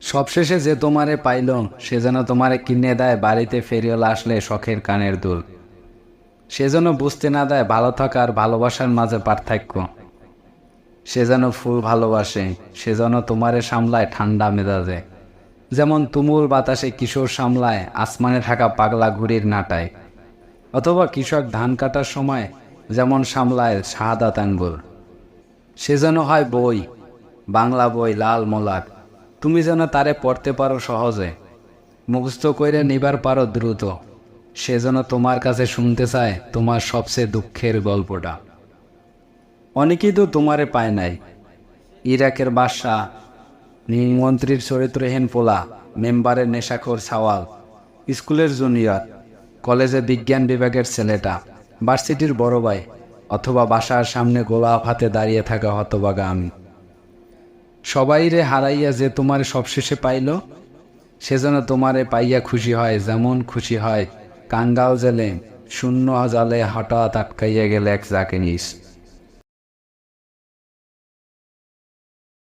সবশেষে যে তোমারে পাইল, সে যেন তোমারে কিনে দেয় বাড়িতে ফেরিওয়ালা আসলে শখের কানের দুল। সে যেন বুঝতে না দেয় ভালো থাকা আর ভালোবাসার মাঝে পার্থক্য। সে যেন ফুল ভালোবাসে, সে যেন তোমারে সামলায় ঠান্ডা মেজাজে। যেমন তুমুল বাতাসে কিশোর সামলায় আসমানে থাকা পাগলা ঘুড়ির নাটায়। অথবা কৃষক ধান কাটার সময় যেমন সামলায় শাহাদাত আঙ্গুল। সে যেন হয় বই, বাংলা বই, লাল মোলার। তুমি যেন তারে পড়তে পারো সহজে। মুখস্থ কইরে নিবার পারো দ্রুত। সে যেন তোমার কাছে শুনতে চায় তোমার সবচেয়ে দুঃখের গল্পটা। অনেকেই তো তোমারে পায় নাই। ইরাকের বাদশাহ মন্ত্রীর চরিত্রহীন পোলা, মেম্বারের নেশাখোর সাওয়াল স্কুলের জুনিয়র কলেজে বিজ্ঞান বিভাগের ছেলেটা, ভার্সিটির বড় ভাই, অথবা বাসার সামনে গোলাপ হাতে দাঁড়িয়ে থাকা হতবাগা আমি। সবাই রে হারাইয়া যে তোমার সবশেষে পাইল, সে যেন তোমারে পাইয়া খুশি হয়, যেমন খুশি হয়। কাঙ্গাল জেলে শূন্য জালে হঠাৎ আটকাইয়া গেলে এক জাকে নিস